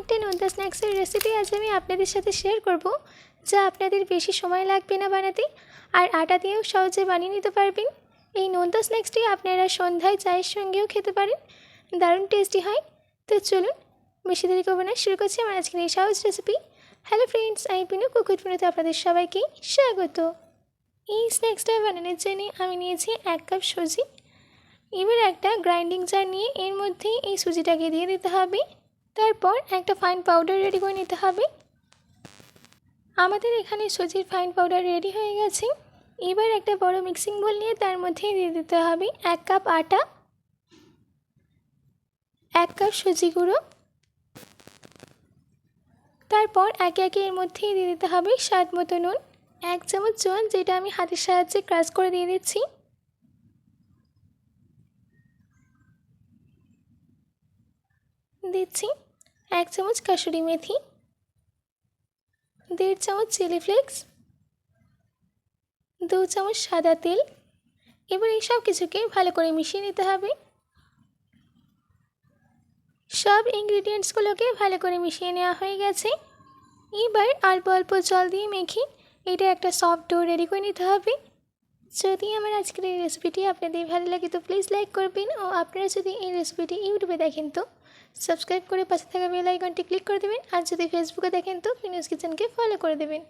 একটা নোনতা স্ন্যাক্সের রেসিপি আজ আমি আপনাদের সাথে শেয়ার করব, যা আপনাদের বেশি সময় লাগবে না বানাতে, আর আটা দিয়েও সহজে বানিয়ে নিতে পারবেন। এই নোনতা স্ন্যাক্সটি আপনারা সন্ধ্যায় চায়ের সঙ্গেও খেতে পারেন। দারুণ টেস্টি হয়। তো চলুন, বেশি দেরি করব না, শুরু করছি আমার আজকের এই সহজ রেসিপি হ্যালো ফ্রেন্ডস আমি পিনু, কুকুর পিনুতে আপনাদের সবাইকে স্বাগত। এই স্ন্যাক্সটা বানানোর জন্য আমি নিয়েছি এক কাপ সুজি। এবার একটা গ্রাইন্ডিং জার নিয়ে এর মধ্যে এই সুজিটাকে দিয়ে দিতে হবে। তারপর একটা ফাইন পাউডার রেডি করে নিতে হবে। আমাদের এখানে সুজির ফাইন পাউডার রেডি হয়ে গেছে। এবার একটা বড় মিক্সিং বোল নিয়ে তার মধ্যে দিয়ে দিতে হবে এক কাপ আটা, এক কাপ সুজি গুঁড়ো। তারপর একে একে এর মধ্যেই দিয়ে দিতে হবে স্বাদ মতো নুন। এক চামচ জোয়ান যেটা আমি হাতের সাহায্যে ক্রাশ করে দিয়ে দিচ্ছি। দিচ্ছি। এক চামচ কাসুরি মেথি, দেড় চামচ চিলি ফ্লেক্স, দু চামচ সাদা তেল। এবার এই সব কিছুকে ভালো করে মিশিয়ে নিতে হবে। সব ইনগ্রিডিয়েন্টসগুলোকে ভালো করে মিশিয়ে নেওয়া হয়ে গেছে। এবার অল্প অল্প জল দিয়ে মেখে এটা একটা সফট ডো রেডি করে নিতে হবে। যদি আমার আজকের এই রেসিপিটি আপনাদের ভালো লাগে তো প্লিজ লাইক করবেন ও আপনারা যদি এই রেসিপিটি ইউটিউবে দেখেন তো সাবস্ক্রাইব করে পাশে থাকা বেল আইকনটি ক্লিক করে দেবেন, আর যদি ফেসবুকে দেখেন তো ফিনিউজ কিচেনকে ফলো করে দেবেন।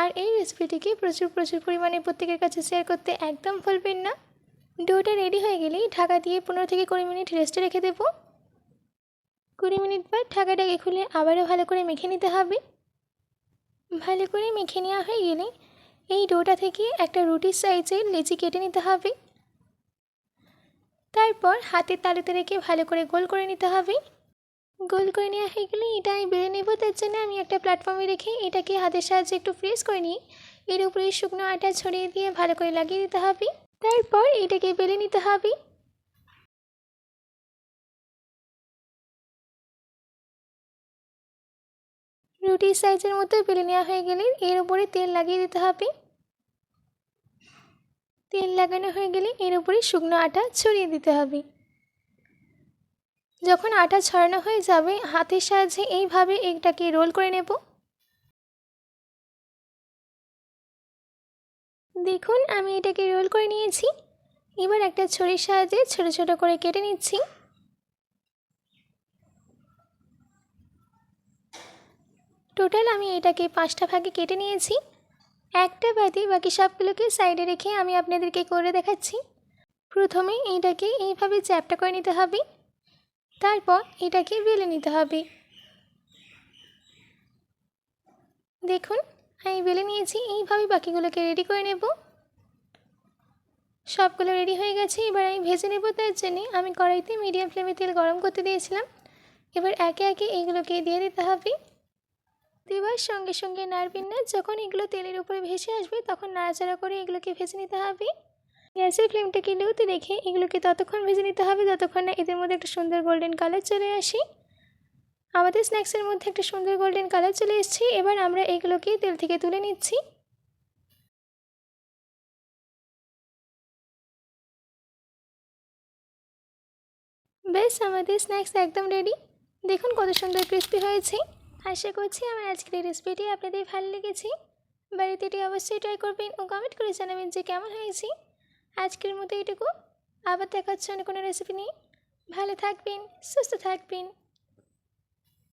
আর এই রেসিপিটিকে প্রচুর প্রচুর পরিমাণে প্রত্যেকের কাছে শেয়ার করতে একদম ভুলবেন না। ডোটা রেডি হয়ে গেলেই ঢাকা দিয়ে পনেরো থেকে কুড়ি মিনিট রেস্টে রেখে দেবো। কুড়ি মিনিট পর ঢাকাটাকে খুলে আবারও ভালো করে মেখে নিতে হবে। ভালো করে মেখে নেওয়া হয়ে গেলে এই ডোটা থেকে একটা রুটির সাইজের লেচি কেটে নিতে হবে। তারপর হাতের তালুতে রেখে ভালো করে গোল করে নিতে হবে। গোল করে নেওয়া হয়ে গেলে এটা আমি বেড়ে নেব। তার জন্য আমি একটা প্ল্যাটফর্মে রেখে এটাকে হাতের সাহায্যে একটু ফ্রেশ করে নিই। এর উপরে শুকনো আটা ছড়িয়ে দিয়ে ভালো করে লাগিয়ে দিতে হবে। তারপর এটাকে বেলে নিতে হবে। রুটির সাইজের মতো বেলে নেওয়া হয়ে গেলে এর উপরে তেল লাগিয়ে দিতে হবে। তেল লাগানো হয়ে গেলে এর উপরে শুকনো আটা ছড়িয়ে দিতে হবে। যখন আটা ছড়ানো হয়ে যাবে, হাতের সাহায্যে এইভাবে এটাকে রোল করে নেব। দেখুন, আমি এটাকে রোল করে নিয়েছি। এবার একটা ছড়ির সাহায্যে ছোট ছোট করে কেটে নিচ্ছি। টোটাল আমি এটাকে পাঁচটা ভাগে কেটে নিয়েছি। একটা বাদে বাকি সবগুলোকে সাইডে রেখে আমি আপনাদেরকে করে দেখাচ্ছি। প্রথমে এইটাকে এইভাবে চ্যাপটা করে নিতে হবে। তারপর এটাকে বেলে নিতে হবে। দেখুন, আমি বেলে নিয়েছি, এইভাবে বাকিগুলোকে রেডি করে নেব। সবগুলো রেডি হয়ে গেছে, এবার আমি ভেজে নেব। তার জন্যে আমি কড়াইতে মিডিয়াম ফ্লেমে তেল গরম করতে দিয়েছিলাম। এবার একে একে এইগুলোকে দিয়ে দিতে হবে। দেবার সঙ্গে সঙ্গে নাড়বেন না, যখন এগুলো তেলের উপরে ভেসে আসবে, তখন নাড়াচাড়া করে এগুলোকে ভেজে নিতে হবে। গ্যাসের ফ্লেমটাকে লুতে রেখে এগুলোকে ততক্ষণ ভেজে নিতে হবে যতক্ষণ না এদের মধ্যে একটা সুন্দর গোল্ডেন কালার চলে আসে। আমাদের স্ন্যাক্সের মধ্যে একটা সুন্দর গোল্ডেন কালার চলে এসেছে, এবার আমরা এগুলোকে তেল থেকে তুলে নিচ্ছি। বেশ আমাদের স্ন্যাক্স একদম রেডি দেখুন কত সুন্দর ক্রিস্পি হয়েছে। আশা করছি আমার আজকের এই রেসিপিটি আপনাদের ভালো লেগেছে। বাড়িতে এটি অবশ্যই ট্রাই করবেন ও কমেন্ট করে জানাবেন যে কেমন হয়েছে। আজকের মতো এটুকু আবার দেখাচ্ছে অন্য কোনো রেসিপি নিয়ে। ভালো থাকবেন সুস্থ থাকবেন।